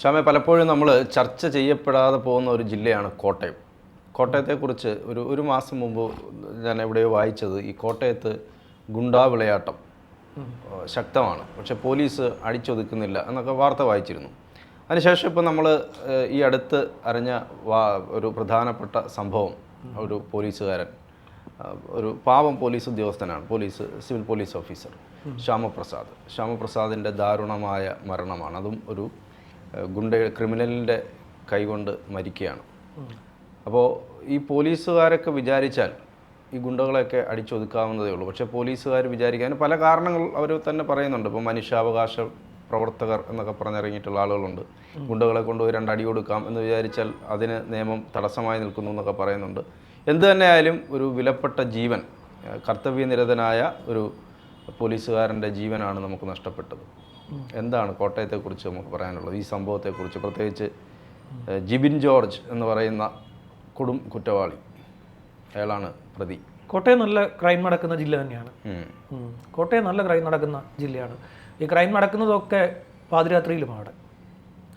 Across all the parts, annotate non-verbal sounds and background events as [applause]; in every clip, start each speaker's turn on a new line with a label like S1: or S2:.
S1: ശ്യാമെ പലപ്പോഴും നമ്മൾ ചർച്ച ചെയ്യപ്പെടാതെ പോകുന്ന ഒരു ജില്ലയാണ് കോട്ടയം. കോട്ടയത്തെക്കുറിച്ച് ഒരു ഒരു മാസം മുമ്പ് ഞാൻ എവിടെയോ വായിച്ചത് ഈ കോട്ടയത്ത് ഗുണ്ടാ വിളയാട്ടം ശക്തമാണ്. പക്ഷെ പോലീസ് അടിച്ചൊതുക്കുന്നില്ല എന്നൊക്കെ വാർത്ത വായിച്ചിരുന്നു. അതിനുശേഷം ഇപ്പോൾ നമ്മൾ ഈ അടുത്ത് അറിഞ്ഞ വാ ഒരു പ്രധാനപ്പെട്ട സംഭവം ഒരു പോലീസുകാരൻ ഒരു പാവം പോലീസ് ഉദ്യോഗസ്ഥനാണ് police civil police officer Shyamaprasad. ശ്യാമപ്രസാദിന്റെ ദാരുണമായ മരണമാണ്. അതും ഒരു ഗുണ്ട ക്രിമിനലിന്റെ കൈകൊണ്ട് മരിക്കുകയാണ്. അപ്പോൾ ഈ പോലീസുകാരൊക്കെ വിചാരിച്ചാൽ ഈ ഗുണ്ടകളെയൊക്കെ അടിച്ചൊതുക്കാവുന്നതേ ഉള്ളൂ. പക്ഷേ പോലീസുകാർ വിചാരിക്കാൻ പല കാരണങ്ങൾ അവർ തന്നെ പറയുന്നുണ്ട്. ഇപ്പോൾ മനുഷ്യാവകാശ പ്രവർത്തകർ എന്നൊക്കെ പറഞ്ഞിറങ്ങിയിട്ടുള്ള ആളുകളുണ്ട്. ഗുണ്ടകളെ കൊണ്ടുപോയി രണ്ടടി കൊടുക്കാം എന്ന് വിചാരിച്ചാൽ അതിന് നിയമം തടസ്സമായി നിൽക്കുന്നു എന്നൊക്കെ പറയുന്നുണ്ട്. എന്ത് തന്നെയായാലും ഒരു വിലപ്പെട്ട ജീവൻ കർത്തവ്യനിരതനായ ഒരു പോലീസുകാരന്റെ ജീവനാണ് നമുക്ക് നഷ്ടപ്പെട്ടത്. എന്താണ് കോട്ടയത്തെക്കുറിച്ച് നമുക്ക് പറയാനുള്ളത്? ഈ സംഭവത്തെക്കുറിച്ച് പ്രത്യേകിച്ച് ജിബിൻ ജോർജ് എന്ന് പറയുന്ന കൊടും കുറ്റവാളി. അയാളാണ് പ്രതി.
S2: കോട്ടയം നല്ല ക്രൈം നടക്കുന്ന ജില്ല തന്നെയാണ്. കോട്ടയം നല്ല ക്രൈം നടക്കുന്ന ജില്ലയാണ്. ഈ ക്രൈം നടക്കുന്നതൊക്കെ പാതിരാത്രിയിലും അവിടെ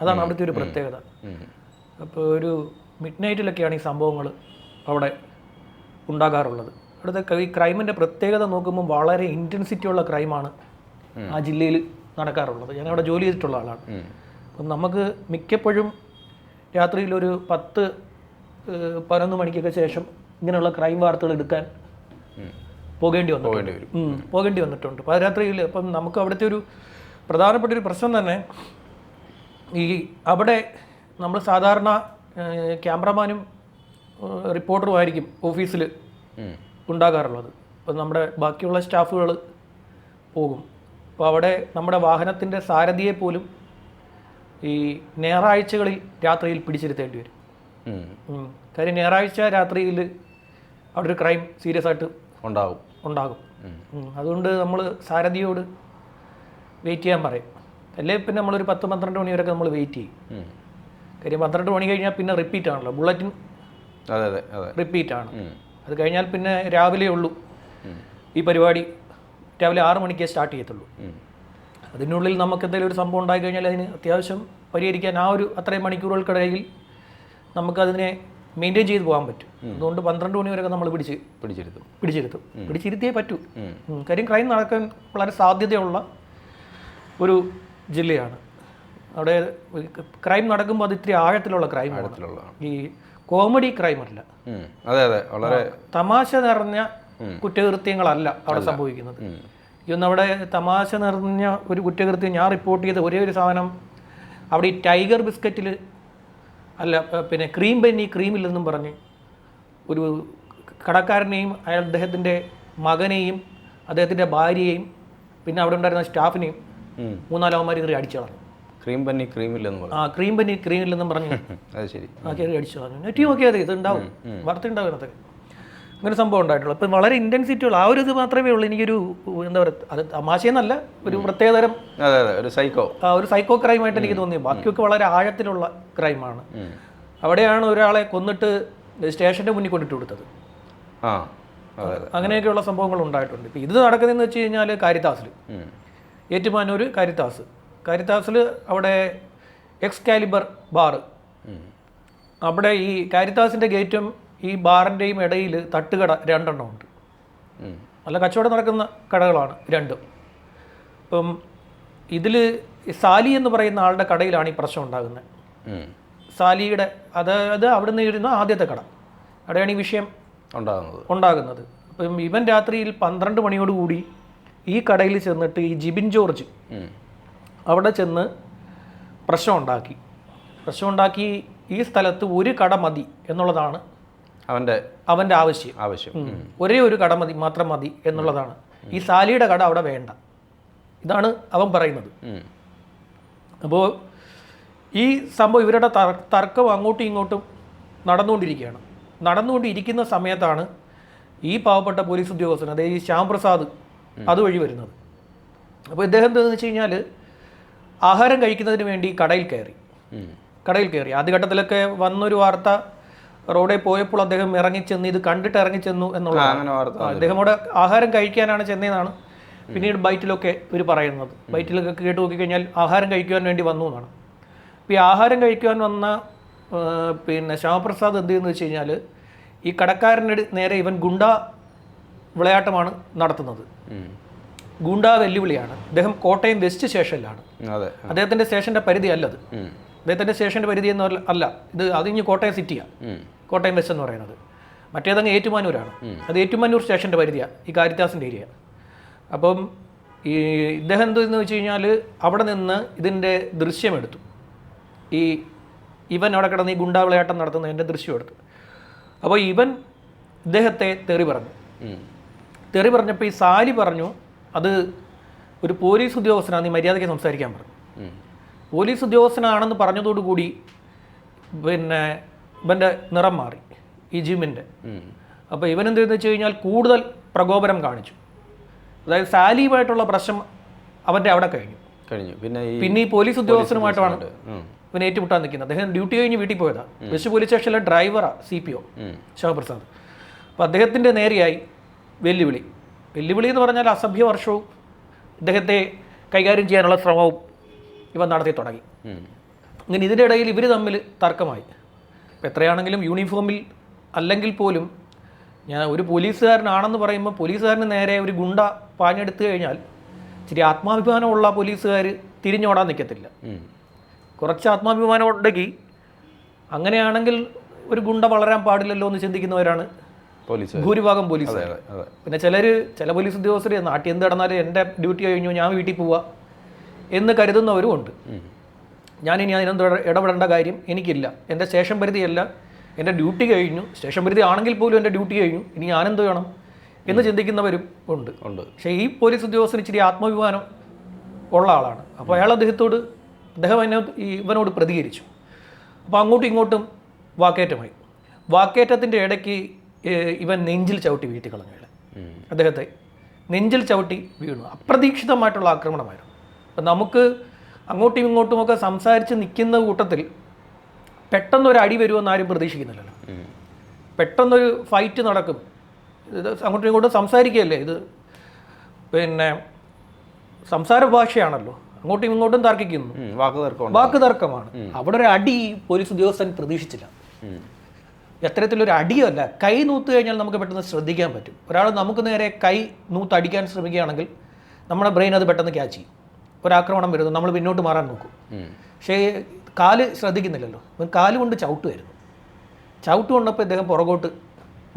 S2: അതാണ് അവിടുത്തെ ഒരു പ്രത്യേകത. അപ്പോൾ ഒരു മിഡ് നൈറ്റിലൊക്കെയാണ് ഈ സംഭവങ്ങൾ അവിടെ ഉണ്ടാകാറുള്ളത്. അവിടുത്തെ ഈ ക്രൈമിന്റെ പ്രത്യേകത നോക്കുമ്പോൾ വളരെ ഇന്റൻസിറ്റിയുള്ള ക്രൈമാണ് ആ ജില്ലയിൽ നടക്കാറുള്ളത്. ഞാൻ അവിടെ ജോലി ചെയ്തിട്ടുള്ള ആളാണ്. അപ്പം നമുക്ക് മിക്കപ്പോഴും രാത്രിയിൽ ഒരു പത്ത് പതിനൊന്ന് മണിക്കൊക്കെ ശേഷം ഇങ്ങനെയുള്ള ക്രൈം വാർത്തകൾ എടുക്കാൻ. പോകേണ്ടി വന്നു
S1: പോകേണ്ടി വരും.
S2: അപ്പം രാത്രിയിൽ വന്നിട്ടുണ്ട്. പാതിരാത്രിയിൽ ഇപ്പം നമുക്ക് അവിടുത്തെ ഒരു പ്രധാനപ്പെട്ട ഒരു പ്രശ്നം തന്നെ ഈ അവിടെ നമ്മൾ സാധാരണ ക്യാമറമാനും റിപ്പോർട്ടറുമായിരിക്കും റിപ്പോർട്ടറും ആയിരിക്കും ഓഫീസിൽ ഉണ്ടാകാറുള്ളത്. അപ്പം നമ്മുടെ ബാക്കിയുള്ള സ്റ്റാഫുകൾ പോകും. അപ്പോൾ അവിടെ നമ്മുടെ വാഹനത്തിന്റെ സാരഥിയെ പോലും ഈ ഞായറാഴ്ചകളിൽ രാത്രിയിൽ പിടിച്ചിരുത്തേണ്ടി വരും. കാര്യം ഞായറാഴ്ച രാത്രിയിൽ അവിടെ ഒരു ക്രൈം സീരിയസ് ആയിട്ട് ഉണ്ടാകും. ഉണ്ടാകും അതുകൊണ്ട് നമ്മൾ സാരഥിയോട് വെയിറ്റ് ചെയ്യാൻ പറയും. അല്ലേ? പിന്നെ നമ്മളൊരു പത്ത് പന്ത്രണ്ട് മണി വരെയൊക്കെ നമ്മൾ വെയിറ്റ് ചെയ്യും. കാര്യം പന്ത്രണ്ട് മണി കഴിഞ്ഞാൽ പിന്നെ റിപ്പീറ്റ് ആണല്ലോ. ബുള്ളറ്റിൻ റിപ്പീറ്റ് ആണ്. അത് കഴിഞ്ഞാൽ പിന്നെ രാവിലെ ഉള്ളൂ. ഈ പരിപാടി രാവിലെ ആറ് മണിക്കേ സ്റ്റാർട്ട് ചെയ്യത്തുള്ളൂ. അതിനുള്ളിൽ നമുക്ക് എന്തെങ്കിലും ഒരു സംഭവം ഉണ്ടായി കഴിഞ്ഞാൽ അതിന് അത്യാവശ്യം പരിഹരിക്കാൻ ആ ഒരു അത്രയും മണിക്കൂറുകൾക്കിടയിൽ നമുക്കതിനെ മെയിന്റെയിൻ ചെയ്ത് പോകാൻ പറ്റും. അതുകൊണ്ട് പന്ത്രണ്ട് മണി വരെയൊക്കെ നമ്മൾ പിടിച്ച്
S1: പിടിച്ചിരുത്തും
S2: പിടിച്ചിരുത്തും പിടിച്ചിരുത്തിയേ പറ്റൂ. കാര്യം ക്രൈം നടക്കാൻ വളരെ സാധ്യതയുള്ള ഒരു ജില്ലയാണ്. അവിടെ ക്രൈം നടക്കുമ്പോൾ അത് ഇത്തിരി ആഴത്തിലുള്ള ക്രൈം
S1: ആഴത്തിലുള്ള
S2: ഈ കോമഡി ക്രൈം അല്ല
S1: അതെ അതെ. വളരെ
S2: തമാശ നിറഞ്ഞ കുറ്റകൃത്യങ്ങളല്ല അവിടെ സംഭവിക്കുന്നത്. ഇന്ന് അവിടെ തമാശ നിറഞ്ഞ ഒരു കുറ്റകൃത്യം ഞാൻ റിപ്പോർട്ട് ചെയ്ത ഒരേ ഒരു സാധനം അവിടെ ഈ ടൈഗർ ബിസ്ക്കറ്റിൽ അല്ല പിന്നെ ക്രീം പെന്നി ക്രീമില്ലെന്നും പറഞ്ഞ് ഒരു കടക്കാരനെയും അയാൾ അദ്ദേഹത്തിന്റെ മകനെയും അദ്ദേഹത്തിന്റെ ഭാര്യയെയും പിന്നെ അവിടെ ഉണ്ടായിരുന്ന സ്റ്റാഫിനെയും. മൂന്നാലാവന്മാർ കയറി അടിച്ചു കളഞ്ഞു.
S1: ക്രീം പന്നി ക്രീമില്ലെന്ന് പറഞ്ഞു
S2: ആ ക്രീം പന്നി ക്രീമില്ലെന്നും പറഞ്ഞു [laughs]
S1: അത് ശരി.
S2: ആ കയറി അടിച്ചു കളഞ്ഞു. നെറ്റി നോക്കിയാൽ മതി ഇത് ഉണ്ടാവും വാർത്ത ഉണ്ടാവും അങ്ങനെ സംഭവം ഉണ്ടായിട്ടുള്ളൂ. അപ്പം വളരെ ഇന്റൻസിറ്റി ഉള്ള ആ ഒരു ഇത് മാത്രമേ ഉള്ളൂ എനിക്കൊരു എന്താ പറയുക അത് തമാശയെന്നല്ല ഒരു പ്രത്യേകതരം
S1: ഒരു സൈക്കോ
S2: ആ ഒരു സൈക്കോ ക്രൈമായിട്ട് എനിക്ക് തോന്നി ബാക്കിയൊക്കെ വളരെ ആഴത്തിലുള്ള ക്രൈമാണ് അവിടെയാണ് ഒരാളെ കൊന്നിട്ട് സ്റ്റേഷന്റെ മുന്നിൽ കൊണ്ടിട്ട് കൊടുത്തത്.
S1: ആ
S2: അങ്ങനെയൊക്കെയുള്ള സംഭവങ്ങൾ ഉണ്ടായിട്ടുണ്ട്. ഇപ്പം ഇത് നടക്കുന്നതെന്ന് വെച്ച് കഴിഞ്ഞാൽ കാരിത്താസിൽ. ഏറ്റുമാനൂർ കാരിത്താസ്. കാരിത്താസിൽ അവിടെ എക്സ് കാലിബർ ബാറ് അവിടെ ഈ കാരിത്താസിന്റെ ഗേറ്റും ഈ ബാറിന്റെയും ഇടയിൽ തട്ടുകട രണ്ടെണ്ണം ഉണ്ട്. നല്ല കച്ചവടം നടക്കുന്ന കടകളാണ് രണ്ടും. അപ്പം ഇതിൽ സാലി എന്ന് പറയുന്ന ആളുടെ കടയിലാണ് ഈ പ്രശ്നം ഉണ്ടാകുന്നത്. സാലിയുടെ അതായത് അവിടെ നിന്ന് ഇരുന്ന ആദ്യത്തെ കട. അവിടെയാണ് ഈ വിഷയം
S1: ഉണ്ടാകുന്നത്.
S2: ഉണ്ടാകുന്നത്. അപ്പം ഇവൻ രാത്രിയിൽ പന്ത്രണ്ട് മണിയോടുകൂടി ഈ കടയിൽ ചെന്നിട്ട് ഈ ജിബിൻ ജോർജ് അവിടെ ചെന്ന് പ്രശ്നം ഉണ്ടാക്കി. പ്രശ്നം ഉണ്ടാക്കി ഈ സ്ഥലത്ത് ഒരു കട മതി എന്നുള്ളതാണ്
S1: അവന്റെ
S2: അവന്റെ ആവശ്യം.
S1: ആവശ്യം.
S2: ഒരേ ഒരു കട മതി മാത്രം മതി എന്നുള്ളതാണ്. ഈ സാലിയുടെ കട അവിടെ വേണ്ട. ഇതാണ് അവൻ പറയുന്നത്. അപ്പോൾ ഈ സംഭവം ഇവരുടെ തർക്കം അങ്ങോട്ടും ഇങ്ങോട്ടും നടന്നുകൊണ്ടിരിക്കുകയാണ്. നടന്നുകൊണ്ടിരിക്കുന്ന സമയത്താണ് ഈ പാവപ്പെട്ട പോലീസ് ഉദ്യോഗസ്ഥൻ അതായത് ഈ ശ്യാം പ്രസാദ് അതുവഴി വരുന്നത്. അപ്പോൾ ഇദ്ദേഹം എന്താണെന്ന് വെച്ച് കഴിഞ്ഞാൽ ആഹാരം കഴിക്കുന്നതിന് വേണ്ടി കടയിൽ കയറി. കടയിൽ കയറി. ആദ്യഘട്ടത്തിലൊക്കെ വന്നൊരു വാർത്ത റോഡിൽ പോയപ്പോൾ അദ്ദേഹം ഇറങ്ങിച്ചെന്ന് ഇത് കണ്ടിട്ട് ഇറങ്ങിച്ചെന്നു ചെന്നു അദ്ദേഹം അവിടെ ആഹാരം കഴിക്കാനാണ് ചെന്നതെന്നാണ് പിന്നീട് ബൈറ്റിലൊക്കെ ഇവർ പറയുന്നത്. ബൈറ്റിലൊക്കെ കേട്ട് നോക്കിക്കഴിഞ്ഞാൽ ആഹാരം കഴിക്കുവാൻ വേണ്ടി വന്നു എന്നാണ്. അപ്പോൾ ഈ ആഹാരം കഴിക്കുവാൻ വന്ന പിന്നെ ശ്യാമപ്രസാദ് എന്ത് ചെയ്യുന്നു വെച്ച് കഴിഞ്ഞാൽ ഈ കടക്കാരന്റെ നേരെ ഇവൻ ഗുണ്ട വിളയാട്ടമാണ് നടത്തുന്നത്. ഗുണ്ട വെല്ലുവിളിയാണ്. അദ്ദേഹം കോട്ടയം വെസ്റ്റ് സ്റ്റേഷനിലാണ്.
S1: അതെ.
S2: അദ്ദേഹത്തിന്റെ സ്റ്റേഷന്റെ പരിധി അല്ലത്
S1: അദ്ദേഹത്തിന്റെ
S2: അദ്ദേഹത്തിന്റെ സ്റ്റേഷന്റെ പരിധി എന്ന് അല്ല ഇത് അതിഞ്ഞ് കോട്ടയം സിറ്റിയാണ്. കോട്ടയം വെസ്റ്റ് എന്ന് പറയുന്നത്. മറ്റേതങ്ങ് ഏറ്റുമാനൂരാണ്. അത് ഏറ്റുമാനൂർ സ്റ്റേഷന്റെ പരിധിയാണ് ഈ കാരിത്താസിന്റെ ഏരിയ. അപ്പം ഈ ഇദ്ദേഹം എന്തെന്ന് വെച്ച് കഴിഞ്ഞാൽ അവിടെ നിന്ന് ഇതിന്റെ ദൃശ്യമെടുത്തു ഈ ഇവൻ അവിടെ കിടന്ന് ഈ ഗുണ്ടാവിളയാട്ടം നടത്തുന്നതിന്റെ ദൃശ്യം എടുത്തു. അപ്പോൾ ഇവൻ ഇദ്ദേഹത്തെ തെറി പറഞ്ഞു. തെറി പറഞ്ഞപ്പോൾ ഈ സാലി പറഞ്ഞു അത് ഒരു പോലീസ് ഉദ്യോഗസ്ഥനാണ് നീ മര്യാദയ്ക്ക് സംസാരിക്കാൻ പറഞ്ഞു. പോലീസ് ഉദ്യോഗസ്ഥനാണെന്ന് പറഞ്ഞതോടുകൂടി പിന്നെ ഇവന്റെ നിറം മാറി ഈ
S1: ജിമ്മിന്റെ
S2: അപ്പോൾ ഇവൻ ചെയ്തെന്ന് വെച്ച് കഴിഞ്ഞാൽ കൂടുതൽ പ്രകോപനം കാണിച്ചു. അതായത് സാലിയുമായിട്ടുള്ള പ്രശ്നം അവന്റെ അവിടെ കഴിഞ്ഞു.
S1: കഴിഞ്ഞു. പിന്നെ
S2: പിന്നെ ഈ പോലീസ് ഉദ്യോഗസ്ഥനുമായിട്ടാണ്. ഇവൻ ഏറ്റുമുട്ടാൻ നിൽക്കുന്നത്. അദ്ദേഹം ഡ്യൂട്ടി കഴിഞ്ഞ് വീട്ടിൽ പോയതാണ് ബസ് പോലീസ് സ്റ്റേഷനിലെ ഡ്രൈവറാണ് സി പി ഒ. ശിവപ്രസാദ്. അപ്പോൾ അദ്ദേഹത്തിന്റെ നേരെയായി വെല്ലുവിളി. വെല്ലുവിളി എന്ന് പറഞ്ഞാൽ അസഭ്യ വർഷവും ഇദ്ദേഹത്തെ കൈകാര്യം ചെയ്യാനുള്ള ശ്രമവും ഇവ നടത്തി തുടങ്ങി. അങ്ങനെ ഇതിന്റെ ഇടയിൽ ഇവർ തമ്മിൽ തർക്കമായി. എത്രയാണെങ്കിലും യൂണിഫോമിൽ അല്ലെങ്കിൽ പോലും ഞാൻ ഒരു പോലീസുകാരനാണെന്ന് പറയുമ്പോൾ പോലീസുകാരന് നേരെ ഒരു ഗുണ്ട പാഞ്ഞെടുത്തു കഴിഞ്ഞാൽ ഇച്ചിരി ആത്മാഭിമാനമുള്ള പോലീസുകാർ തിരിഞ്ഞോടാൻ നിൽക്കത്തില്ല. കുറച്ച് ആത്മാഭിമാനം ഉണ്ടെങ്കിൽ അങ്ങനെയാണെങ്കിൽ ഒരു ഗുണ്ട വളരാൻ പാടില്ലല്ലോ എന്ന് ചിന്തിക്കുന്നവരാണ്
S1: പോലീസ്
S2: ഭൂരിഭാഗം പോലീസ് പിന്നെ ചിലർ ചില പോലീസ് ഉദ്യോഗസ്ഥരെ നാട്ടിൽ എന്ത് നടന്നാലും എന്റെ ഡ്യൂട്ടി കഴിഞ്ഞു ഞാൻ വീട്ടിൽ പോവാ എന്ന് കരുതുന്നവരും ഉണ്ട്. ഞാനിനി അതിനൊന്നും ഇട- ഇടപെടേണ്ട കാര്യം എനിക്കില്ല. എന്റെ സ്റ്റേഷൻ പരിധിയല്ല. എന്റെ ഡ്യൂട്ടി കഴിഞ്ഞു. സ്റ്റേഷൻ പരിധി ആണെങ്കിൽ പോലും എന്റെ ഡ്യൂട്ടി കഴിഞ്ഞു. ഇനി ഞാനെന്ത് വേണം എന്ന് ചിന്തിക്കുന്നവരും ഉണ്ട്.
S1: ഉണ്ട്.
S2: പക്ഷേ ഈ പോലീസ് ഉദ്യോഗസ്ഥന് ഇച്ചിരി ആത്മാഭിമാനം ഉള്ള ആളാണ്. അപ്പോൾ അയാൾ അദ്ദേഹത്തോട് അദ്ദേഹം എന്നെ ഈ ഇവനോട് പ്രതികരിച്ചു. അപ്പോൾ അങ്ങോട്ടും ഇങ്ങോട്ടും വാക്കേറ്റമായി. വാക്കേറ്റത്തിന്റെ ഇടയ്ക്ക് ഇവൻ നെഞ്ചിൽ ചവിട്ടി വീഴ്ത്തി കളഞ്ഞു അദ്ദേഹത്തെ നെഞ്ചിൽ ചവിട്ടി വീണു. അപ്രതീക്ഷിതമായിട്ടുള്ള ആക്രമണമായിരുന്നു. അപ്പം നമുക്ക് അങ്ങോട്ടും ഇങ്ങോട്ടുമൊക്കെ സംസാരിച്ച് നിൽക്കുന്ന കൂട്ടത്തിൽ പെട്ടെന്നൊരു അടി വരുമെന്ന് ആരും പ്രതീക്ഷിക്കുന്നില്ലല്ലോ. പെട്ടെന്നൊരു ഫൈറ്റ് നടക്കും. ഇത് അങ്ങോട്ടും ഇങ്ങോട്ടും സംസാരിക്കുകയല്ലേ? ഇത് പിന്നെ സംസാര ഭാഷയാണല്ലോ അങ്ങോട്ടും ഇങ്ങോട്ടും തർക്കിക്കുന്നു.
S1: വാക്ക് തർക്കമുണ്ട്.
S2: വാക്ക് തർക്കമാണ്. അവിടെ ഒരു അടി പോലീസ് ഉദ്യോഗസ്ഥൻ പ്രതീക്ഷിച്ചില്ല. എത്തരത്തിലൊരു അടിയല്ല കൈ നൂത്ത് കഴിഞ്ഞാൽ നമുക്ക് പെട്ടെന്ന് ശ്രദ്ധിക്കാൻ പറ്റും. ഒരാൾ നമുക്ക് നേരെ കൈ നൂത്തടിക്കാൻ ശ്രമിക്കുകയാണെങ്കിൽ നമ്മുടെ ബ്രെയിൻ അത് പെട്ടെന്ന് ക്യാച്ച് ചെയ്യും. ഒരാക്രമണം വരുന്നു നമ്മൾ പിന്നോട്ട് മാറാൻ നോക്കും. പക്ഷേ കാൽ ശ്രദ്ധിക്കുന്നില്ലല്ലോ. ഇവൻ കാൽ കൊണ്ട് ചവിട്ടുമായിരുന്നു ചവിട്ട് കൊണ്ടപ്പോൾ ഇദ്ദേഹം പുറകോട്ട്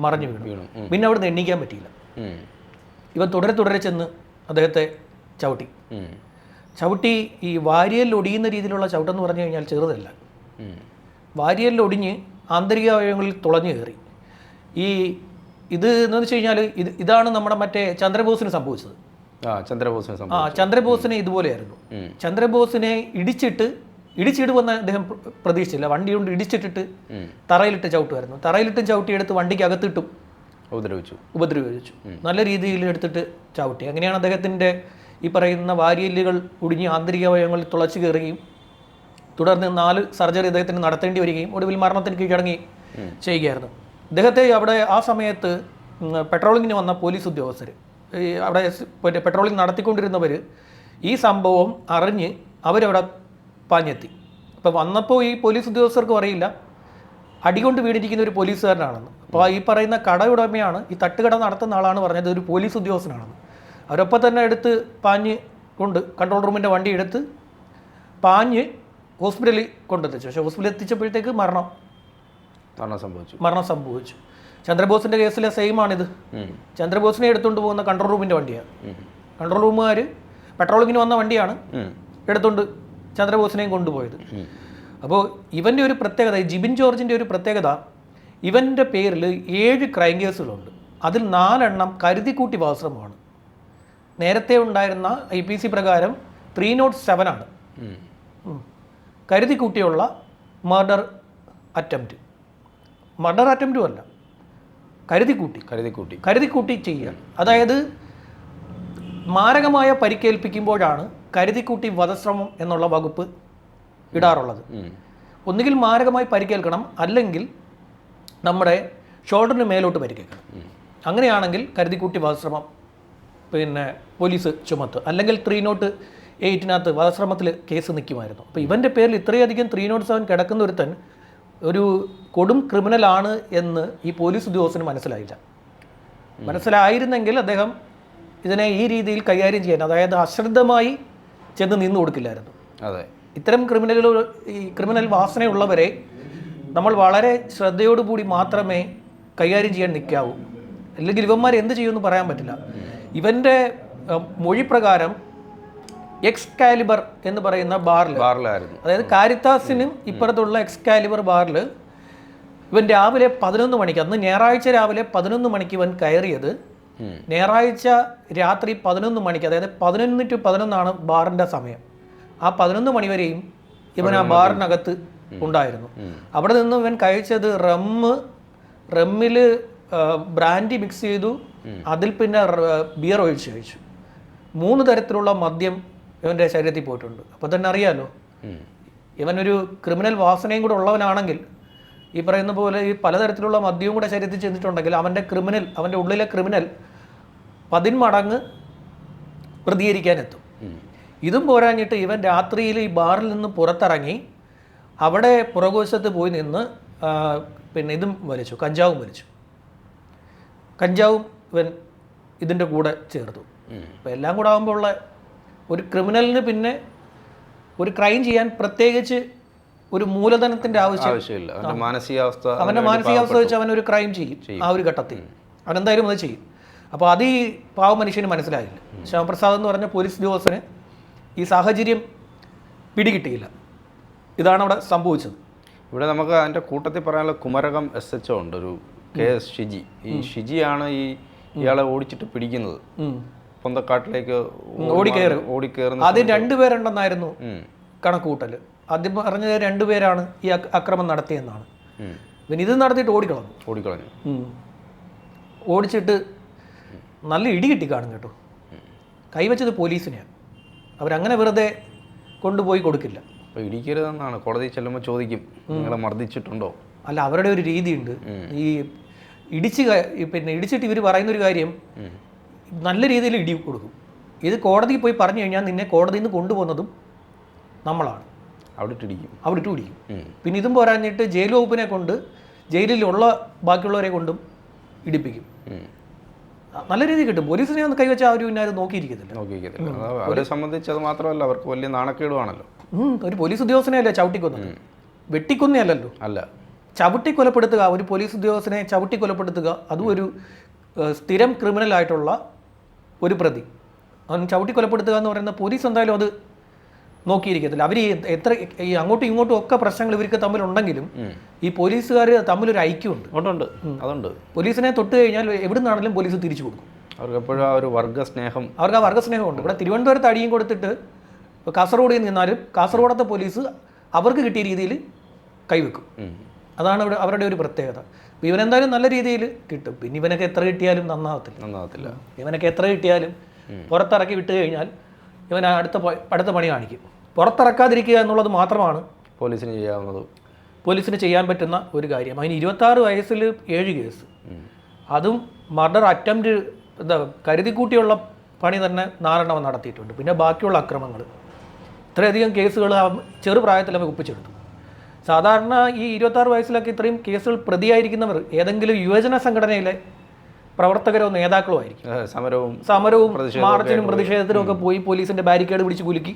S2: മറഞ്ഞു വീണു.
S1: പിന്നെ അവിടെ
S2: പിന്നെ അവിടുന്ന് എണ്ണിക്കാൻ പറ്റിയില്ല. ഇവൻ തുടരെ തുടരെ ചെന്ന് അദ്ദേഹത്തെ ചവിട്ടി. ചവിട്ടി ഈ വാരിയലിൽ ഒടിയുന്ന രീതിയിലുള്ള ചവിട്ടെന്ന് പറഞ്ഞു കഴിഞ്ഞാൽ ചെറുതല്ല. വാരിയലിൽ ഒടിഞ്ഞ് ആന്തരിക അവയവങ്ങളിൽ തുളഞ്ഞു കയറി. ഈ ഇത് എന്ന് വെച്ച് കഴിഞ്ഞാൽ ഇത് ഇതാണ് നമ്മുടെ മറ്റേ ചന്ദ്രബോസിന് സംഭവിച്ചത്.
S1: ചന്ദ്രബോസിനെ
S2: ആ ചന്ദ്രബോസിനെ ഇതുപോലെയായിരുന്നു. ചന്ദ്രബോസിനെ ഇടിച്ചിട്ട് ഇടിച്ചിടുവെന്ന് അദ്ദേഹം പ്ര- പ്രതീക്ഷിച്ചില്ല. വണ്ടി കൊണ്ട് ഇടിച്ചിട്ടിട്ട്. തറയിലിട്ട് ചവിട്ടുമായിരുന്നു. തറയിലിട്ടും ചവിട്ടിയെടുത്ത് വണ്ടിക്ക് അകത്തിട്ടും
S1: ഉപദ്രവിച്ചു.
S2: ഉപദ്രവിച്ചു. നല്ല രീതിയിൽ എടുത്തിട്ട് ചവിട്ടി. അങ്ങനെയാണ് അദ്ദേഹത്തിന്റെ ഈ പറയുന്ന വാരിയല്ലുകൾ ഒടിഞ്ഞ് ആന്തരിക അവയവങ്ങളിൽ തുളച്ചു കയറുകയും തുടർന്ന് നാല് സർജറി അദ്ദേഹത്തിന് നടത്തേണ്ടി വരികയും ഒടുവിൽ മരണത്തിന് കീഴടങ്ങി ചെയ്യുകയായിരുന്നു. അദ്ദേഹത്തെ അവിടെ ആ സമയത്ത് പെട്രോളിങ്ങിന് വന്ന പോലീസ് ഉദ്യോഗസ്ഥർ അവിടെ മറ്റേ പെട്രോളിംഗ് നടത്തിക്കൊണ്ടിരുന്നവർ ഈ സംഭവം അറിഞ്ഞ് അവരവിടെ പാഞ്ഞെത്തി. അപ്പോൾ വന്നപ്പോൾ ഈ പോലീസ് ഉദ്യോഗസ്ഥർക്കും അറിയില്ല. അടികൊണ്ട് വീണിരിക്കുന്ന ഒരു പോലീസുകാരനാണെന്ന്. അപ്പോൾ ഈ പറയുന്ന കടയുടമയാണ് ഈ തട്ടുകട നടത്തുന്ന ആളാണ് പറഞ്ഞത്. ഒരു പോലീസ് ഉദ്യോഗസ്ഥനാണെന്ന്. അവരൊപ്പം തന്നെ എടുത്ത് പാഞ്ഞ് കൊണ്ട് കൺട്രോൾ റൂമിന്റെ വണ്ടി എടുത്ത് പാഞ്ഞ് ഹോസ്പിറ്റലിൽ കൊണ്ടെത്തിച്ചു. പക്ഷേ ഹോസ്പിറ്റലിൽ എത്തിച്ചപ്പോഴത്തേക്ക് മരണം
S1: മരണം സംഭവിച്ചു.
S2: മരണം സംഭവിച്ചു. ചന്ദ്രബോസിന്റെ കേസിലെ സെയിം ആണിത്. ചന്ദ്രബോസിനെ എടുത്തുകൊണ്ട് പോകുന്ന കൺട്രോൾ റൂമിന്റെ വണ്ടിയാണ് കൺട്രോൾ റൂമുകാർ പെട്രോളിങ്ങിന് വന്ന വണ്ടിയാണ്. എടുത്തുകൊണ്ട് ചന്ദ്രബോസിനെയും കൊണ്ടുപോയത്. അപ്പോൾ ഇവന്റെ ഒരു പ്രത്യേകത ജിബിൻ ജോർജിന്റെ ഒരു പ്രത്യേകത ഇവന്റെ പേരിൽ ഏഴ് ക്രൈം കേസുകളുണ്ട് അതിൽ നാലെണ്ണം കരുതിക്കൂട്ടി വാസ്ത്രമാണ് നേരത്തെ ഉണ്ടായിരുന്ന ഐ പി സി പ്രകാരം ത്രീ നോട്ട് സെവൻ ആണ്
S1: ഉം.
S2: ഉം. കരുതിക്കൂട്ടിയുള്ള മർഡർ അറ്റംപ്റ്റ് മർഡർ അറ്റംപ്റ്റും അല്ല കരുതിക്കൂട്ടി.
S1: കരുതിക്കൂട്ടി.
S2: കരുതിക്കൂട്ടി ചെയ്യുക. അതായത് മാരകമായ പരിക്കേൽപ്പിക്കുമ്പോഴാണ് കരുതിക്കൂട്ടി വധശ്രമം എന്നുള്ള വകുപ്പ് ഇടാറുള്ളത്. ഒന്നുകിൽ മാരകമായി പരിക്കേൽക്കണം അല്ലെങ്കിൽ നമ്മുടെ ഷോൾഡറിന് മേലോട്ട് പരിക്കേൽക്കണം. അങ്ങനെയാണെങ്കിൽ കരുതിക്കൂട്ടി വധശ്രമം പിന്നെ പോലീസ് ചുമത്തും അല്ലെങ്കിൽ ത്രീ നോട്ട് എയ്റ്റിനകത്ത് വധശ്രമത്തിൽ കേസ് നിൽക്കുമായിരുന്നു. അപ്പോൾ ഇവന്റെ പേരിൽ ഇത്രയധികം ത്രീ നോട്ട് സെവൻ കിടക്കുന്ന ഒരുത്തൻ ഒരു കൊടും ക്രിമിനലാണ് എന്ന് ഈ പോലീസ് ഉദ്യോഗസ്ഥന് മനസ്സിലായില്ല. മനസ്സിലായിരുന്നെങ്കിൽ അദ്ദേഹം ഇതിനെ ഈ രീതിയിൽ കൈകാര്യം ചെയ്യാൻ അതായത് അശ്രദ്ധമായി ചെന്ന് നിന്ന് കൊടുക്കില്ലായിരുന്നു.
S1: അതെ.
S2: ഇത്തരം ക്രിമിനലുകൾ ഈ ക്രിമിനൽ വാസനയുള്ളവരെ നമ്മൾ വളരെ ശ്രദ്ധയോടുകൂടി മാത്രമേ കൈകാര്യം ചെയ്യാൻ നിൽക്കാവൂ. അല്ലെങ്കിൽ ഇവന്മാർ എന്ത് ചെയ്യുമെന്ന് പറയാൻ പറ്റില്ല. ഇവന്റെ മൊഴി പ്രകാരം എക്സ് കാലിബർ എന്ന് പറയുന്ന ബാറിൽ
S1: ബാറിലായിരുന്നു.
S2: അതായത് കാരിത്താസിനും ഇപ്പുറത്തുള്ള എക്സ് കാലിബർ ബാറിൽ ഇവൻ രാവിലെ പതിനൊന്ന് മണിക്ക് അന്ന് ഞായറാഴ്ച രാവിലെ പതിനൊന്ന് മണിക്ക് ഇവൻ കയറിയത്. ഞായറാഴ്ച രാത്രി പതിനൊന്ന് മണിക്ക് അതായത് പതിനൊന്ന് ടു പതിനൊന്നാണ് ബാറിന്റെ സമയം. ആ പതിനൊന്ന് മണി വരെയും ഇവൻ ആ ബാറിനകത്ത് ഉണ്ടായിരുന്നു. അവിടെ നിന്ന് ഇവൻ കഴിച്ചത് റമ്മ് റമ്മിൽ ബ്രാൻഡി മിക്സ് ചെയ്തു. അതിൽ പിന്നെ ബിയർ ഒഴിച്ച് കഴിച്ചു. മൂന്ന് തരത്തിലുള്ള മദ്യം ഇവന്റെ ശരീരത്തിൽ പോയിട്ടുണ്ട് അപ്പോൾ തന്നെ അറിയാലോ. ഇവനൊരു ക്രിമിനൽ വാസനയും കൂടെ ഉള്ളവനാണെങ്കിൽ ഈ പറയുന്ന പോലെ ഈ പലതരത്തിലുള്ള മദ്യവും കൂടെ ശരീരത്തിൽ ചെന്നിട്ടുണ്ടെങ്കിൽ അവന്റെ ക്രിമിനൽ അവന്റെ ഉള്ളിലെ ക്രിമിനൽ പതിന്മടങ്ങ് പ്രതികരിക്കാനെത്തും. ഇതും പോരാഞ്ഞിട്ട് ഇവൻ രാത്രിയിൽ ഈ ബാറിൽ നിന്ന് പുറത്തിറങ്ങി അവിടെ പുറകുവശത്ത് പോയി നിന്ന് പിന്നെ ഇതും വലിച്ചു കഞ്ചാവും വലിച്ചു കഞ്ചാവും ഇവൻ ഇതിന്റെ കൂടെ ചേർത്തു
S1: അപ്പം
S2: അപ്പോൾ എല്ലാം കൂടെ ആകുമ്പോൾ ഉള്ള ഒരു ക്രിമിനലിന് പിന്നെ ഒരു ക്രൈം ചെയ്യാൻ പ്രത്യേകിച്ച് ഒരു മൂലധനത്തിന്റെ
S1: ആവശ്യമില്ല. അവന്റെ മാനസികാവസ്ഥ
S2: അവന്റെ മാനസികാവസ്ഥ വെച്ച് അവൻ ഒരു ക്രൈം ചെയ്യും. ആ ഒരു ഘട്ടത്തിൽ. അവൻ എന്തായാലും അത് ചെയ്യും. അപ്പോൾ അത് ഈ പാവ മനുഷ്യന് മനസ്സിലായില്ല. ശ്യാമപ്രസാദ് എന്ന് പറഞ്ഞ പോലീസ് ഉദ്യോഗസ്ഥന് ഈ സാഹചര്യം പിടികിട്ടിയില്ല. ഇതാണ് അവിടെ സംഭവിച്ചത്.
S1: ഇവിടെ നമുക്ക് അതിന്റെ കൂട്ടത്തിൽ പറയാനുള്ള കുമരകം എസ് എച്ച് ഉണ്ട്. ഒരു കെ എസ് ഷിജി. ഈ ഷിജിയാണ് ഈ ഇയാളെ ഓടിച്ചിട്ട് പിടിക്കുന്നത്. പൊന്തക്കാട്ടിലേക്ക്
S2: ഓടിക്കയറി.
S1: ഓടിക്കയറുന്നു
S2: ആദ്യം രണ്ടുപേരുണ്ടെന്നായിരുന്നു. കണക്കുകൂട്ടൽ ആദ്യം പറഞ്ഞത് രണ്ടുപേരാണ് ഈ അക്- അക്രമം നടത്തിയെന്നാണ്. പിന്നെ ഇത് നടത്തിയിട്ട് ഓടിക്കളഞ്ഞു.
S1: ഓടിക്കളഞ്ഞു.
S2: ഓടിച്ചിട്ട് നല്ല ഇടി കിട്ടി കാണും കേട്ടോ. കൈവച്ചത് പോലീസിനെയാണ് അവരങ്ങനെ വെറുതെ കൊണ്ടുപോയി കൊടുക്കില്ല.
S1: അപ്പോൾ ഇടിക്കരുതെന്നാണ് കോടതി ചെല്ലുമ്പോൾ ചോദിക്കും. നിങ്ങളെ മർദ്ദിച്ചിട്ടുണ്ടോ?
S2: അല്ല അവരുടെ ഒരു രീതിയുണ്ട്. ഈ ഇടിച്ച് പിന്നെ ഇടിച്ചിട്ട് ഇവർ പറയുന്നൊരു കാര്യം. നല്ല രീതിയിൽ ഇടി കൊടുക്കും. ഇത് കോടതിയിൽ പോയി പറഞ്ഞു കഴിഞ്ഞാൽ നിന്നെ കോടതിയിൽ നിന്ന് കൊണ്ടുപോകുന്നതും നമ്മളാണ്.
S1: അവിടെ ഇടിക്കും.
S2: അവിടെ ഇട്ട് പിടിക്കും. പിന്നെ ഇതും പോരാഞ്ഞിട്ട് ജയിൽ വകുപ്പിനെ കൊണ്ട് ജയിലിലുള്ള ബാക്കിയുള്ളവരെ കൊണ്ടും ഇടിപ്പിക്കും. നല്ല രീതിയിൽ കിട്ടും. പോലീസിനെ ഒന്ന് കൈവച്ച അവർ പിന്നെ അത് നോക്കിയിരിക്കത്തില്ല.
S1: അവരെ സംബന്ധിച്ച് അത് മാത്രമല്ല അവർക്ക് വലിയ നാണക്കേടുവാണല്ലോ.
S2: ഒരു പോലീസ് ഉദ്യോഗസ്ഥനെയല്ലേ ചവിട്ടിക്കൊന്നത്? വെട്ടിക്കൊന്നയല്ലല്ലോ
S1: അല്ല.
S2: ചവിട്ടി കൊലപ്പെടുത്തുക ഒരു പോലീസ് ഉദ്യോഗസ്ഥനെ ചവിട്ടി കൊലപ്പെടുത്തുക അതും ഒരു സ്ഥിരം ക്രിമിനൽ ആയിട്ടുള്ള ഒരു പ്രതി. അവൻ ചവിട്ടി കൊലപ്പെടുത്തുക എന്ന് പറയുന്ന പോലീസ് എന്തായാലും അത് നോക്കിയിരിക്കത്തില്ല. അവർ എത്ര ഈ അങ്ങോട്ടും ഇങ്ങോട്ടും ഒക്കെ പ്രശ്നങ്ങൾ ഇവർക്ക് തമ്മിലുണ്ടെങ്കിലും. ഈ പോലീസുകാർ തമ്മിലൊരു ഐക്യമുണ്ട്.
S1: ഉണ്ട് അതുണ്ട്.
S2: പോലീസിനെ തൊട്ട് കഴിഞ്ഞാൽ എവിടെ നിന്നാണെങ്കിലും പോലീസ് തിരിച്ചു കൊടുക്കും.
S1: അവർക്ക് എപ്പോഴും ആ ഒരു വർഗസ്നേഹം?
S2: അവർക്ക് ആ വർഗസ്നേഹമുണ്ട്. ഇവിടെ തിരുവനന്തപുരത്ത് അടിയും കൊടുത്തിട്ട് കാസർഗോഡിൽ കാസർഗോഡ് നിന്നാലും കാസർഗോഡത്തെ പോലീസ് അവർക്ക് കിട്ടിയ രീതിയിൽ കൈവെക്കും. അതാണ് ഇവിടെ അവരുടെ ഒരു പ്രത്യേകത. അപ്പോൾ ഇവനെന്തായാലും നല്ല രീതിയിൽ കിട്ടും. പിന്നെ ഇവനൊക്കെ എത്ര കിട്ടിയാലും നന്നാവത്തില്ല.
S1: നന്നാവത്തില്ല.
S2: ഇവനൊക്കെ എത്ര കിട്ടിയാലും പുറത്തിറക്കി വിട്ട് കഴിഞ്ഞാൽ ഇവൻ അടുത്ത അടുത്ത പണി കാണിക്കും. പുറത്തിറക്കാതിരിക്കുക എന്നുള്ളത് മാത്രമാണ്
S1: പോലീസിന് ചെയ്യാവുന്നത്.
S2: പോലീസിന് ചെയ്യാൻ പറ്റുന്ന ഒരു കാര്യം. അതിന് ഇരുപത്താറ് വയസ്സിൽ ഏഴ് കേസ്. അതും മർഡർ അറ്റംപ്റ്റ് എന്താ കരുതിക്കൂട്ടിയുള്ള പണി തന്നെ നാലെണ്ണം നടത്തിയിട്ടുണ്ട്. പിന്നെ ബാക്കിയുള്ള അക്രമങ്ങൾ. ഇത്രയധികം കേസുകൾ ചെറുപ്രായത്തിൽ അവർ ഒപ്പിച്ചെടുത്തു. സാധാരണ ഈ ഇരുപത്താറ് വയസ്സിലൊക്കെ ഇത്രയും കേസുകൾ പ്രതിയായിരിക്കുന്നവർ ഏതെങ്കിലും യുവജന സംഘടനയിലെ പ്രവർത്തകരോ നേതാക്കളോ ആയിരിക്കും.
S1: സമരവും
S2: സമരവും മാർച്ചിനും പ്രതിഷേധത്തിനും ഒക്കെ പോയി പോലീസിന്റെ ബാരിക്കേഡ് പിടിച്ച് കുലുക്കി.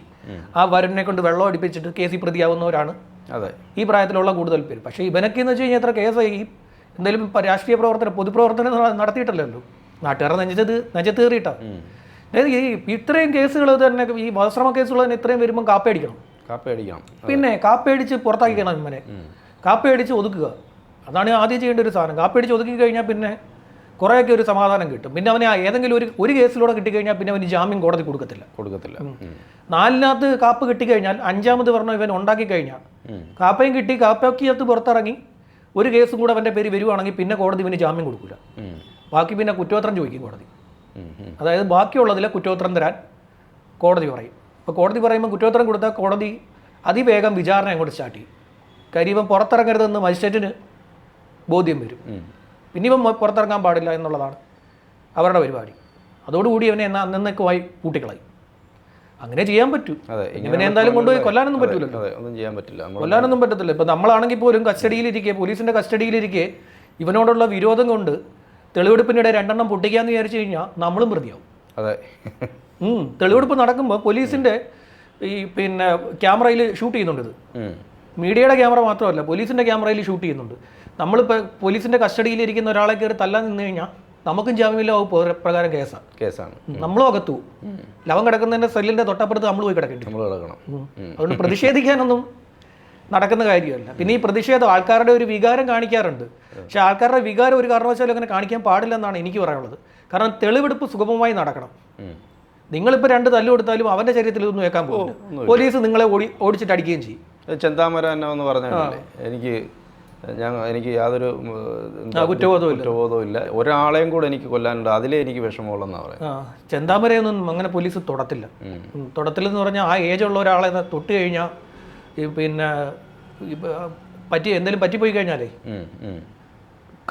S2: ആ വരുണിനെ കൊണ്ട് വെള്ളം അടിപ്പിച്ചിട്ട് കേസിൽ പ്രതിയാവുന്നവരാണ്.
S1: അതെ.
S2: ഈ പ്രായത്തിലുള്ള കൂടുതൽ പേര്. പക്ഷേ ഇവനൊക്കെ എന്ന് വെച്ച് കഴിഞ്ഞാൽ എത്ര കേസ് ഈ എന്തെങ്കിലും ഇപ്പം രാഷ്ട്രീയ പ്രവർത്തനം പൊതുപ്രവർത്തനം നട- നടത്തിയിട്ടല്ലല്ലോ. നാട്ടുകാരെ നെഞ്ചത് നെഞ്ചത്തേറിയിട്ടാണ് അതായത് ഈ ഇത്രയും കേസുകൾ തന്നെ ഈ വധശ്രമ കേസുകൾ തന്നെ ഇത്രയും വരുമ്പം കാപ്പയടിക്കണം
S1: കാപ്പി അടിക്കണം
S2: പിന്നെ കാപ്പയടിച്ച് പുറത്താക്കിക്കണം ഇവനെ. കാപ്പയടിച്ച് ഒതുക്കുക. അതാണ് ആദ്യം ചെയ്യേണ്ട ഒരു സാധനം. കാപ്പയടിച്ച് ഒതുക്കി കഴിഞ്ഞാൽ പിന്നെ കുറേയൊക്കെ ഒരു സമാധാനം കിട്ടും. പിന്നെ അവനെ ഏതെങ്കിലും ഒരു ഒരു കേസിലൂടെ കിട്ടിക്കഴിഞ്ഞാൽ പിന്നെ അവന് ജാമ്യം കോടതി കൊടുക്കത്തില്ല.
S1: കൊടുക്കത്തില്ല.
S2: നാലിനകത്ത് കാപ്പ് കിട്ടിക്കഴിഞ്ഞാൽ അഞ്ചാമത് പറഞ്ഞ ഇവൻ ഉണ്ടാക്കി കഴിഞ്ഞാൽ കാപ്പയും കിട്ടി കാപ്പയ്ക്കകത്ത് പുറത്തിറങ്ങി ഒരു കേസും കൂടെ അവന്റെ പേര് വരുവാണെങ്കിൽ പിന്നെ കോടതി ഇവന് ജാമ്യം കൊടുക്കില്ല ബാക്കി പിന്നെ കുറ്റോത്രം ചോദിക്കും കോടതി. അതായത് ബാക്കിയുള്ളതിലെ കുറ്റോത്രം തരാൻ കോടതി പറയും. അപ്പോൾ കോടതി പറയുമ്പോൾ കുറ്റോത്തരം കൊടുത്താൽ കോടതി അതിവേഗം വിചാരണ അങ്ങോട്ട് സ്റ്റാർട്ട് ചെയ്യും. കാര്യം ഇവൻ പുറത്തിറങ്ങരുതെന്ന് മജിസ്ട്രേറ്റിന് ബോധ്യം വരും. പിന്നെ ഇവൻ പുറത്തിറങ്ങാൻ പാടില്ല എന്നുള്ളതാണ് അവരുടെ പരിപാടി. അതോടുകൂടി അവനെ എന്നാ വായി കൂട്ടിക്കളായി അങ്ങനെ ചെയ്യാൻ പറ്റും. ഇവനെ എന്തായാലും കൊണ്ടുപോയി കൊല്ലാനൊന്നും പറ്റൂല
S1: അതെ ഒന്നും ചെയ്യാൻ പറ്റില്ല.
S2: കൊല്ലാനൊന്നും പറ്റത്തില്ല. ഇപ്പം നമ്മളാണെങ്കിൽ പോലും കസ്റ്റഡിയിലിരിക്കെ പോലീസിന്റെ കസ്റ്റഡിയിലിരിക്കെ ഇവനോടുള്ള വിരോധം കൊണ്ട് തെളിവെടുപ്പിനിടെ രണ്ടെണ്ണം പൊട്ടിക്കാന്ന് വിചാരിച്ചു കഴിഞ്ഞാൽ നമ്മളും പ്രതിയാവും.
S1: അതെ.
S2: തെളിവെടുപ്പ് നടക്കുമ്പോൾ പോലീസിന്റെ ഈ പിന്നെ ക്യാമറയിൽ ഷൂട്ട് ചെയ്യുന്നുണ്ട് ഇത്. മീഡിയയുടെ ക്യാമറ മാത്രമല്ല പോലീസിന്റെ ക്യാമറയിൽ ഷൂട്ട് ചെയ്യുന്നുണ്ട്. നമ്മളിപ്പോൾ പോലീസിന്റെ കസ്റ്റഡിയിൽ ഇരിക്കുന്ന ഒരാളെ കയറി തല്ലാൻ നിന്ന് കഴിഞ്ഞാൽ നമുക്കും ജാമ്യമില്ല വകുപ്പ് പ്രകാരം കേസാണ്.
S1: കേസാണ്
S2: നമ്മളും അകത്തു. ലവൻ കിടക്കുന്നതിന്റെ സെല്ലിന്റെ തൊട്ടപ്പുറത്ത് നമ്മൾ പോയി കിടക്കേണ്ടി
S1: കിടക്കണം.
S2: അതുകൊണ്ട് പ്രതിഷേധിക്കാനൊന്നും നടക്കുന്ന കാര്യമല്ല. പിന്നെ ഈ പ്രതിഷേധം ആൾക്കാരുടെ ഒരു വികാരം കാണിക്കാറുണ്ട്. പക്ഷെ ആൾക്കാരുടെ വികാരം ഒരു കാരണവശാലും അങ്ങനെ കാണിക്കാൻ പാടില്ലെന്നാണ് എനിക്ക് പറയാനുള്ളത്. കാരണം തെളിവെടുപ്പ് സുഗമമായി നടക്കണം. നിങ്ങളിപ്പോൾ രണ്ട് തല്ല് കൊടുത്താലും അവന്റെ ശരീരത്തിൽ ഇതൊന്നും വെക്കാൻ പോകും പോലീസ് നിങ്ങളെ ഓടി ഓടിച്ചിട്ട് അടിക്കുകയും ചെയ്യും.
S1: ചെന്താമര എന്നെ പറഞ്ഞല്ലേ എനിക്ക് ഞാൻ എനിക്ക് യാതൊരു
S2: കുറ്റബോധവും ഇല്ല.
S1: ഒരാളെയും കൂടെ എനിക്ക് കൊല്ലാനുണ്ട്. അതിലേ എനിക്ക് വിഷമമുള്ളതെന്നാണ് പറയുന്നത്.
S2: ചെന്താമരയൊന്നും അങ്ങനെ പോലീസ് തൊടത്തില്ല. തൊടത്തില്ലെന്ന് പറഞ്ഞാൽ ആ ഏജ് ഉള്ള ഒരാളെ തൊട്ട് കഴിഞ്ഞാൽ പിന്നെ പറ്റി എന്തെങ്കിലും പറ്റിപ്പോയി കഴിഞ്ഞാലേ.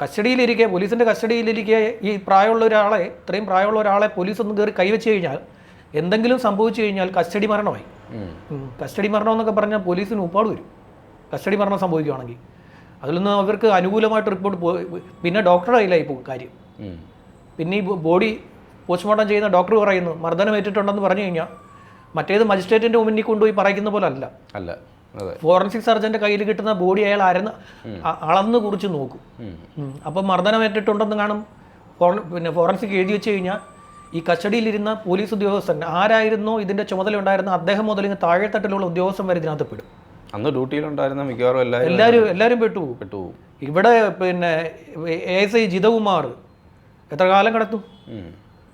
S2: കസ്റ്റഡിയിലിരിക്കെ പോലീസിന്റെ കസ്റ്റഡിയിലിരിക്കെ ഈ പ്രായമുള്ള ഒരാളെ ഇത്രയും പ്രായമുള്ള ഒരാളെ പോലീസ് ഒന്ന് കയറി കൈവച്ച് കഴിഞ്ഞാൽ എന്തെങ്കിലും സംഭവിച്ചു കഴിഞ്ഞാൽ കസ്റ്റഡി മരണമായി. കസ്റ്റഡി മരണം എന്നൊക്കെ പറഞ്ഞാൽ പോലീസിന് ഉപ്പാട് വരും. കസ്റ്റഡി മരണം സംഭവിക്കുകയാണെങ്കിൽ അതിലൊന്നും അവർക്ക് അനുകൂലമായിട്ട് റിപ്പോർട്ട് പിന്നെ ഡോക്ടറുടെ കയ്യിലായി പോകും കാര്യം. പിന്നെ ഈ ബോഡി പോസ്റ്റ്മോർട്ടം ചെയ്യുന്ന ഡോക്ടർ പറയുന്നു മർദ്ദനം ഏറ്റിട്ടുണ്ടെന്ന് പറഞ്ഞു കഴിഞ്ഞാൽ മറ്റേത് മജിസ്ട്രേറ്റിന്റെ മുന്നിൽ കൊണ്ടുപോയി പറയുന്ന പോലെ അല്ല.
S1: അല്ല.
S2: ഫോറൻസിക് സർജന്റെ കയ്യിൽ കിട്ടുന്ന ബോഡി അയാൾ അരന്ന് അളന്ന് കുറിച്ച് നോക്കും. അപ്പം മർദ്ദനം ഏറ്റിട്ടുണ്ടെന്ന് കാണും പിന്നെ ഫോറൻസിക് എഴുതി വെച്ച് കഴിഞ്ഞാൽ ഈ കസ്റ്റഡിയിലിരുന്ന പോലീസ് ഉദ്യോഗസ്ഥൻ ആരായിരുന്നോ ഇതിന്റെ ചുമതല ഉണ്ടായിരുന്ന അദ്ദേഹം മുതൽ താഴെ താഴെത്തട്ടിലുള്ള ഉദ്യോഗസ്ഥൻ വരെ ഇതിനകത്ത് പെടും
S1: അന്ന് ഡ്യൂട്ടിയിലുണ്ടായിരുന്ന മിക്കവാറും എല്ലാവരും
S2: എല്ലാവരും എല്ലാവരും പെട്ടുപോകും
S1: പെട്ടുപോകും
S2: ഇവിടെ പിന്നെ എ എസ് ഐ ജിതകുമാർ എത്ര കാലം കടത്തും?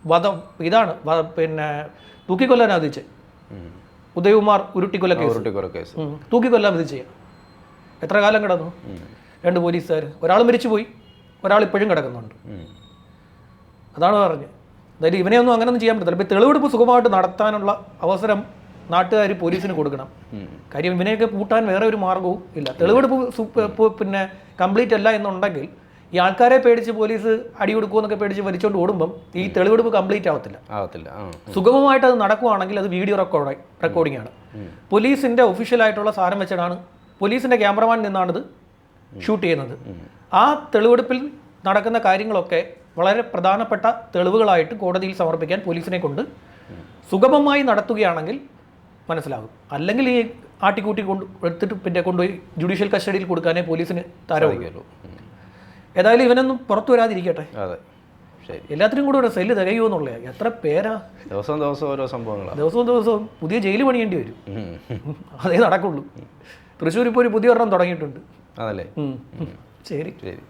S2: വധം ഇതാണ് പിന്നെ തൂക്കിക്കൊല്ലാനാ വിധിച്ചത്
S1: ഉം.
S2: ഉദയകുമാർ ഉരുട്ടിക്കൊല കേസ്.
S1: ഉരുട്ടിക്കൊല കേസ്.
S2: തൂക്കിക്കൊല്ലാം ഇത് ചെയ്യാം. എത്ര കാലം കിടന്നു. രണ്ട് പോലീസുകാർ ഒരാൾ മരിച്ചുപോയി. ഒരാൾ ഇപ്പോഴും കിടക്കുന്നുണ്ട്. അതാണ് പറഞ്ഞത്. അതായത് ഇവനെയൊന്നും അങ്ങനെയൊന്നും ചെയ്യാൻ പറ്റത്തില്ല. ഇപ്പം തെളിവെടുപ്പ് സുഖമായിട്ട് നടത്താനുള്ള അവസരം നാട്ടുകാർ പോലീസിന് കൊടുക്കണം. കാര്യം ഇവനെയൊക്കെ പൂട്ടാൻ വേറെ ഒരു മാർഗവും ഇല്ല. തെളിവെടുപ്പ് പിന്നെ കംപ്ലീറ്റ് അല്ല എന്നുണ്ടെങ്കിൽ ഈ ആൾക്കാരെ പേടിച്ച് പോലീസ് അടി കൊടുക്കുമെന്നൊക്കെ പേടിച്ച് വലിച്ചോണ്ട് ഓടുമ്പം ഈ തെളിവെടുപ്പ് കംപ്ലീറ്റ് ആവത്തില്ല.
S1: ആവത്തില്ല.
S2: സുഗമമായിട്ട് അത് നടക്കുവാണെങ്കിൽ അത് വീഡിയോ റെക്കോർഡ് റെക്കോർഡിംഗ് ആണ്. പോലീസിന്റെ ഒഫീഷ്യലായിട്ടുള്ള സാരം വെച്ചിട്ടാണ് പോലീസിന്റെ ക്യാമറമാൻ നിന്നാണിത് ഷൂട്ട് ചെയ്യുന്നത്. ആ തെളിവെടുപ്പിൽ നടക്കുന്ന കാര്യങ്ങളൊക്കെ വളരെ പ്രധാനപ്പെട്ട തെളിവുകളായിട്ട് കോടതിയിൽ സമർപ്പിക്കാൻ പോലീസിനെ കൊണ്ട് സുഗമമായി നടത്തുകയാണെങ്കിൽ മനസ്സിലാകും. അല്ലെങ്കിൽ ഈ ആട്ടിക്കൂട്ടി കൊണ്ട് എടുത്തിട്ട് പിന്നെ കൊണ്ടുപോയി ജുഡീഷ്യൽ കസ്റ്റഡിയിൽ കൊടുക്കാനേ പോലീസിന്
S1: ഉം.
S2: ഏതായാലും ഇവനൊന്നും പുറത്തു വരാതിരിക്കട്ടെ.
S1: അതെ. ശരി.
S2: എല്ലാത്തിനും കൂടെ ഒരു സെല്ല് തികയുമോ എന്നുള്ളത്. എത്ര പേരാ?
S1: ദിവസം ദിവസം ഓരോ സംഭവങ്ങളാണ്
S2: ദിവസവും ദിവസവും പുതിയ ജയിൽ പണിയേണ്ടി വരും. അതേ നടക്കുള്ളൂ. തൃശ്ശൂർ ഇപ്പോൾ ഒരു പുതിയ ഒരെണ്ണം തുടങ്ങിയിട്ടുണ്ട്
S1: അതല്ലേ
S2: ശരി.
S1: ശരി.